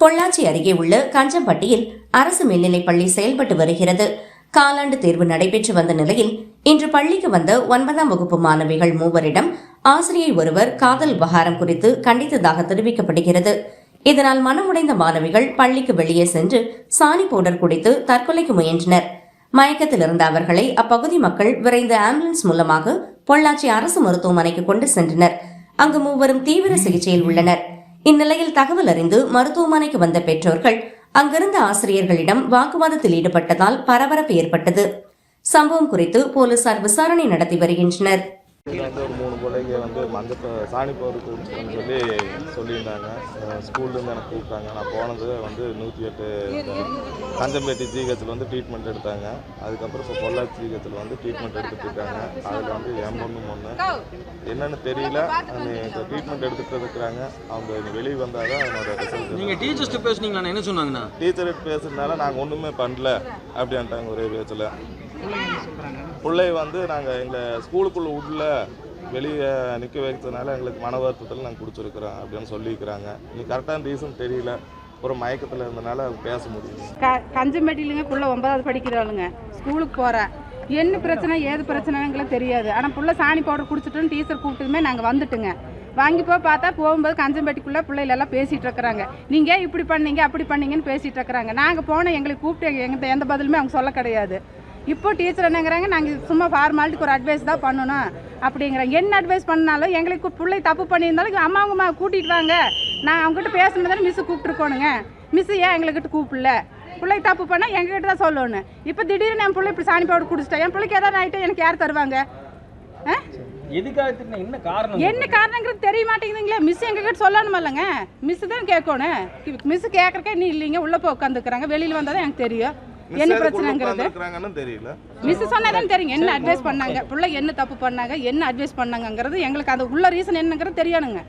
பொள்ளாச்சி அருகே உள்ள கஞ்சம்பட்டியில் அரசு மேல்நிலைப் பள்ளி செயல்பட்டு வருகிறது. காலாண்டு தேர்வு நடைபெற்று வந்த நிலையில் இன்று பள்ளிக்கு வந்த ஒன்பதாம் வகுப்பு மாணவிகள் மூவரிடம் ஆசிரியை ஒருவர் காதல் விவகாரம் குறித்து கண்டித்ததாக தெரிவிக்கப்படுகிறது. இதனால் மனமுடைந்த மாணவிகள் பள்ளிக்கு வெளியே சென்று சாணி பவுடர் குடித்து தற்கொலைக்கு முயன்றனர். மயக்கத்தில் இருந்த அவர்களை அப்பகுதி மக்கள் விரைந்த ஆம்புலன்ஸ் மூலமாக பொள்ளாச்சி அரசு மருத்துவமனைக்கு கொண்டு சென்றனர். அங்கு மூவரும் தீவிர சிகிச்சையில் உள்ளனர். இந்நிலையில் தகவல் அறிந்து மருத்துவமனைக்கு வந்த பெற்றோர்கள் அங்கிருந்த ஆசிரியர்களிடம் வாக்குவாதத்தில் ஈடுபட்டதால் பரபரப்பு ஏற்பட்டது. சம்பவம் குறித்து போலீசார் விசாரணை நடத்தி வருகின்றனர். வந்து ஒரு மூணு பிள்ளைங்க வந்து மஞ்சள் ப- சாணி பவுடர் குடிச்சுன்னு சொல்லி சொல்லியிருந்தாங்க. ஸ்கூல்லேருந்து எனக்கு கூப்பிட்டாங்க. நான் போனது வந்து நூற்றி எட்டு கஞ்சம்பேட்டி ஜிஹெச்சில் வந்து ட்ரீட்மெண்ட் எடுத்தாங்க. அதுக்கப்புறம் இப்போ பொள்ளாச்சி ஜிஹெச்சில் வந்து ட்ரீட்மெண்ட் எடுத்துட்டு இருக்காங்க அதில் வந்து என் பொண்ணு. ஒன்று என்னன்னு தெரியல. ட்ரீட்மெண்ட் எடுத்துகிட்டு இருக்கிறாங்க அவங்க வெளியே வந்தால் தான் அதனோட ரிசல்ட் நீங்க டீச்சர்ஸ்ட்டு பேசுனீங்களா என்ன சொன்னாங்கண்ணா? டீச்சர் பேசுறதுனால நாங்கள் ஒன்றுமே பண்ணல அப்படின்ட்டாங்க ஒரே பேச்சில். பிள்ளை வந்து நாங்கள் எங்கள் ஸ்கூலுக்குள்ளே உள்ள வெளியே நிற்க வைக்கிறதுனால எங்களுக்கு மன வருத்தத்தில் நாங்கள் கொடுத்துருக்குறோம் அப்படின்னு சொல்லியிருக்கிறாங்க. நீ கரெக்டான ரீசன் தெரியல. ஒரு மயக்கத்தில் இருந்தனால அது பேச முடியும் க கஞ்சம்பட்டியிலங்க புள்ள ஒன்பதாவது படிக்கிறாளுங்க. ஸ்கூலுக்கு போகிறேன் என்ன பிரச்சனை ஏது பிரச்சனைங்களும் தெரியாது. ஆனால் புள்ள சாணி பவுடர் குடிச்சிட்டோம் டீச்சர் கூப்பிட்டதுமே நாங்கள் வந்துட்டுங்க. வாங்கி போய் பார்த்தா போகும்போது கஞ்சம்பட்டிக்குள்ளே பிள்ளைகளெல்லாம் பேசிகிட்டு இருக்கிறாங்க. நீங்கள் இப்படி பண்ணீங்க அப்படி பண்ணீங்கன்னு பேசிகிட்டு இருக்கிறாங்க. நாங்கள் போனோம் எங்களுக்கு கூப்பிட்டு எங்கள் எந்த பதிலுமே அவங்க சொல்ல கிடையாது. இப்போ டீச்சர் என்னங்கிறாங்க நாங்கள் சும்மா ஃபார்மாலிட்டிக்கு ஒரு அட்வைஸ் தான் பண்ணணும் அப்படிங்கிறாங்க. என்ன அட்வைஸ் பண்ணாலும் எங்களுக்கு பிள்ளை தப்பு பண்ணியிருந்தாலும் அம்மா அவங்க அம்மா கூட்டிகிட்டு வாங்க. நான் அவங்ககிட்ட பேசணும் மிஸ்ஸு கூப்பிட்டுருக்கோணுங்க மிஸ் ஏன் எங்ககிட்ட கூப்பிடல? பிள்ளை தப்பு பண்ணால் எங்ககிட்ட தான் சொல்லணும். இப்போ திடீர்னு என் பிள்ளை இப்படி சாணி பவுடர் குடிச்சிட்டா என் பிள்ளைக்கு ஏதாவது ஆகிட்டு எனக்கு யார் தருவாங்க? என்ன காரணங்கிறது தெரிய மாட்டேங்குதுங்களே. மிஸ் எங்ககிட்ட சொல்லணும் இல்லைங்க? மிஸ் தான் கேட்கணும். மிஸ் கேட்கறக்கே நீ இல்லைங்க. உள்ளே போய் உட்காந்துக்கிறாங்க வெளியில் வந்தால் தான் எனக்கு தெரியும். என்ன பிரச்சனைங்கிறது? தெரியல. மிஸ் சொன்னதான் தெரியும். என்ன அட்வைஸ் பண்ணாங்க? பிள்ளை என்ன தப்பு பண்ணாங்க? என்ன அட்வைஸ் பண்ணாங்கங்கிறது எங்களுக்கு அது உள்ள ரீசன் என்னங்கிறது தெரியணுங்க